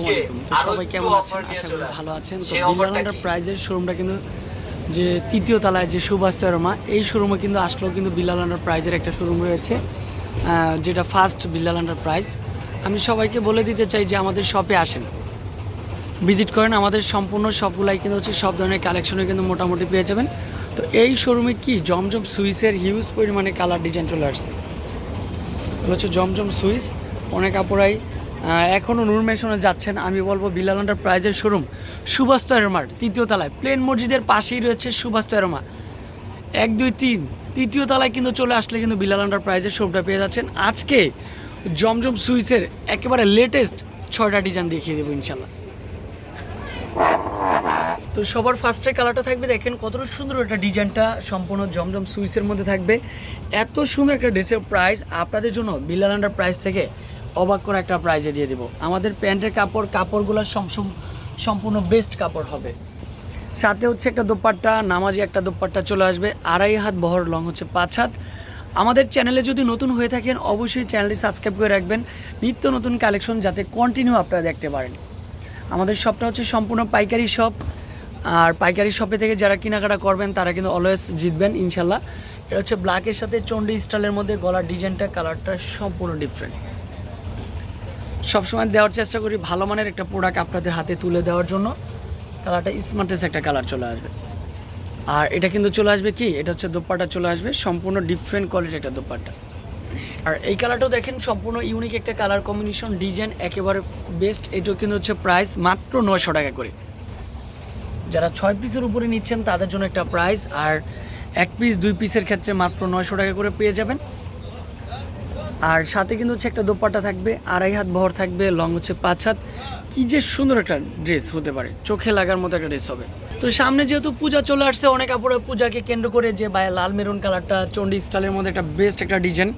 আসসালামু আলাইকুম তো সবাই কেমন আছেন? আশা করি ভালো আছেন। তো বিলাল প্রাইজের শোরুমটা কিন্তু যে তৃতীয় তলায় যে সুভাষ তেরমা এই শোরুমে কিন্তু আসলেও কিন্তু বিলাল আন্ডার প্রাইজের একটা শোরুম রয়েছে যেটা ফার্স্ট বিলাল আন্ডার প্রাইজ আমি সবাইকে বলে দিতে চাই যে আমাদের শপে আসেন। ভিজিট করেন আমাদের সম্পূর্ণ সবগুলাই কিন্তু হচ্ছে সব ধরনের কালেকশনে কিন্তু মোটামুটি পেয়ে যাবেন। তো এই শোরুমে কি জমজম সুইসের হিউজ পরিমাণে কালার ডিজাইন চলে আসছে? হচ্ছে জমজম সুইস অনেক আপুরাই এখনও নূর মেশনে যাচ্ছেন। আমি বলব বিলাল আন্ডার প্রাইজের শোরুম, সুভাষ তৈরমার তৃতীয় তলায়। প্লেন মসজিদের পাশেই রয়েছে সুভাষ তৈরমা এক, দুই, তিন। তৃতীয় তলায় কিন্তু চলে আসলে কিন্তু বিলাল আন্ডার প্রাইজের শোরুমটা পেয়ে যাচ্ছেন। আজকে জমজম সুইসের একেবারে লেটেস্ট ছয়টা ডিজাইন দেখিয়ে দেবো ইনশাল্লাহ তো সবার ফার্স্টে কালারটা থাকবে, দেখেন কতটা সুন্দর একটা ডিজাইনটা সম্পূর্ণ জমজম সুইসের মধ্যে থাকবে। এত সুন্দর একটা ড্রেসের প্রাইস আপনাদের জন্য বিলাল আন্ডার প্রাইস থেকে অবাক করে একটা প্রাইজে দিয়ে দেবো। আমাদের প্যান্টের কাপড়, কাপড়গুলো সম- সম্পূর্ণ বেস্ট কাপড় হবে। সাথে হচ্ছে একটা দোপাট্টা, নামাজি একটা দোপাট্টা চলে আসবে। আড়াই হাত বহর লং হচ্ছে পাঁচ হাত। আমাদের চ্যানেলে যদি নতুন হয়ে থাকেন, অবশ্যই চ্যানেলটি সাবস্ক্রাইব করে রাখবেন। নিত্য নতুন কালেকশন যাতে কন্টিনিউ আপনারা দেখতে পারেন। আমাদের শপটা হচ্ছে সম্পূর্ণ পাইকারি শপ আর পাইকারি শপে থেকে যারা কেনাকাটা করবেন, তারা কিন্তু অলওয়েজ জিতবেন, ইনশাল্লাহ। এটা হচ্ছে ব্ল্যাকের সাথে চন্ডি স্টাইলের মধ্যে গলার ডিজাইনটা কালারটা সম্পূর্ণ ডিফারেন্ট সবসময় দেওয়ার চেষ্টা করি ভালো মানের একটা প্রোডাক্ট আপনাদের হাতে তুলে দেওয়ার জন্য। কালারটা স্মার্টেস্ট একটা কালার চলে আসবে। আর এটা কিন্তু চলে আসবে কি? এটা হচ্ছে দোপাট্টা চলে আসবে, সম্পূর্ণ ডিফারেন্ট কোয়ালিটির একটা দোপাট্টা। আর এই কালারটাও দেখেন, সম্পূর্ণ ইউনিক একটা কালার কম্বিনেশন ডিজাইন একেবারে বেস্ট এটাও কিন্তু হচ্ছে প্রাইস মাত্র নয়শো টাকা করে। যারা ছয় পিসের উপরে নিচ্ছেন, তাদের জন্য একটা প্রাইস আর এক পিস দুই পিসের ক্ষেত্রে মাত্র নয়শো টাকা করে পেয়ে যাবেন। আর সাথে কিন্তু হচ্ছে একটা দোপাট্টা থাকবে, আড়াই হাত বহর থাকবে, লং হচ্ছে পাঁচ হাত। কি যে সুন্দর একটা ড্রেস হতে পারে, চোখে লাগার মতো একটা ড্রেস হবে। তো সামনে যেহেতু পূজা চলে আসছে, অনেক আপুরা পূজাকে কেন্দ্র করে যে বা লাল মেরুন কালারটা চন্ডি স্টাইলের মধ্যে একটা বেস্ট একটা ডিজাইন,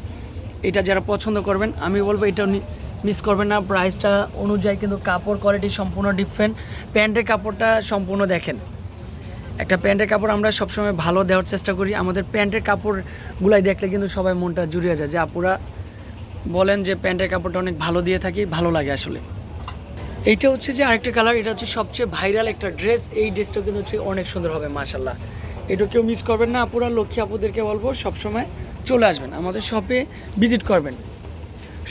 এটা যারা পছন্দ করবেন, আমি বলব এটা মিস করবেন না। প্রাইসটা অনুযায়ী কিন্তু কাপড় কোয়ালিটি সম্পূর্ণ ডিফারেন্ট প্যান্টের কাপড়টা সম্পূর্ণ দেখেন। একটা প্যান্টের কাপড় আমরা সবসময় ভালো দেওয়ার চেষ্টা করি। আমাদের প্যান্টের কাপড়গুলাই দেখলে কিন্তু সবাই মনটা জুড়িয়ে যায় যে আপুরা বলেন যে প্যান্টের কাপড়টা অনেক ভালো দিয়ে থাকি, ভালো লাগে আসলে। এইটা হচ্ছে যে আরেকটা কালার, এটা হচ্ছে সবচেয়ে ভাইরাল একটা ড্রেস, এই ড্রেসটা কিন্তু হচ্ছে অনেক সুন্দর হবে মাশাল্লাহ এটা কেউ মিস করবেন না, আপুরা, লক্ষ্মী আপুদেরকে বলব, সবসময় চলে আসবেন আমাদের শপে ভিজিট করবেন।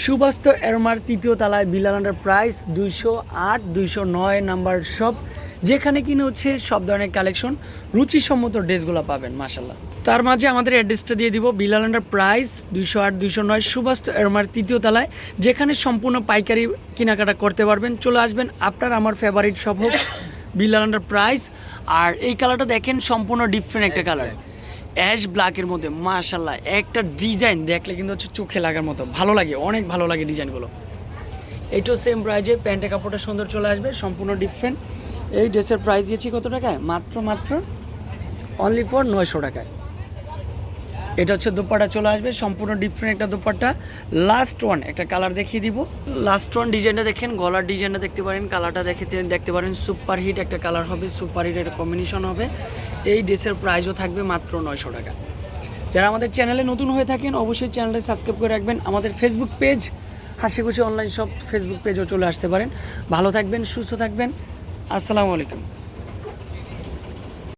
সুবাস্ত এরমার তৃতীয় তালায় বিলাল আন্ডার প্রাইস দুইশো আট, দুইশো নয় নাম্বার শপ যেখানে কিনে হচ্ছে সব ধরনের কালেকশন রুচিসম্মত ড্রেসগুলো পাবেন মাসাল্লাহ তার মাঝে আমাদের অ্যাড্রেসটা দিয়ে দিব বিলাল আন্ডার প্রাইস দুইশো আট, দুইশো নয় সুবাস্ত এরমার তৃতীয় তালায়, যেখানে সম্পূর্ণ পাইকারি কেনাকাটা করতে পারবেন। চলে আসবেন আপনার, আমার ফেভারিট শপ হোক বিলাল আন্ডার প্রাইস। আর এই কালারটা দেখেন, সম্পূর্ণ ডিফারেন্ট একটা কালার অ্যাশ ব্ল্যাকের মধ্যে মাশাল্লাহ একটা ডিজাইন দেখলে কিন্তু হচ্ছে চোখে লাগার মতো। ভালো লাগে, অনেক ভালো লাগে ডিজাইনগুলো এইটাও সেম প্রাইজে প্যান্টের কাপড়টা সুন্দর চলে আসবে, সম্পূর্ণ ডিফারেন্ট এই ড্রেসের প্রাইস দিয়েছি কত টাকায়? মাত্র মাত্র অনলি ফর নয়শো টাকায়। এটা হচ্ছে দোপাট্টা চলে আসবে, সম্পূর্ণ ডিফারেন্ট একটা দোপাট্টা। লাস্ট ওয়ান একটা কালার দেখিয়ে দিব। লাস্ট ওয়ান ডিজাইনটা দেখেন, গলার ডিজাইনটা দেখতে পারেন কালারটা দেখে দেখতে পারেন সুপার হিট একটা কালার হবে সুপার হিট একটা কম্বিনেশন হবে। এই ড্রেসের প্রাইসও থাকবে মাত্র নয়শো টাকা। যারা আমাদের চ্যানেলে নতুন হয়ে থাকেন, অবশ্যই চ্যানেলটা সাবস্ক্রাইব করে রাখবেন। আমাদের ফেসবুক পেজ হাসি খুশি অনলাইন সব ফেসবুক পেজও চলে আসতে পারেন। ভালো থাকবেন, সুস্থ থাকবেন। আসসালামু আলাইকুম।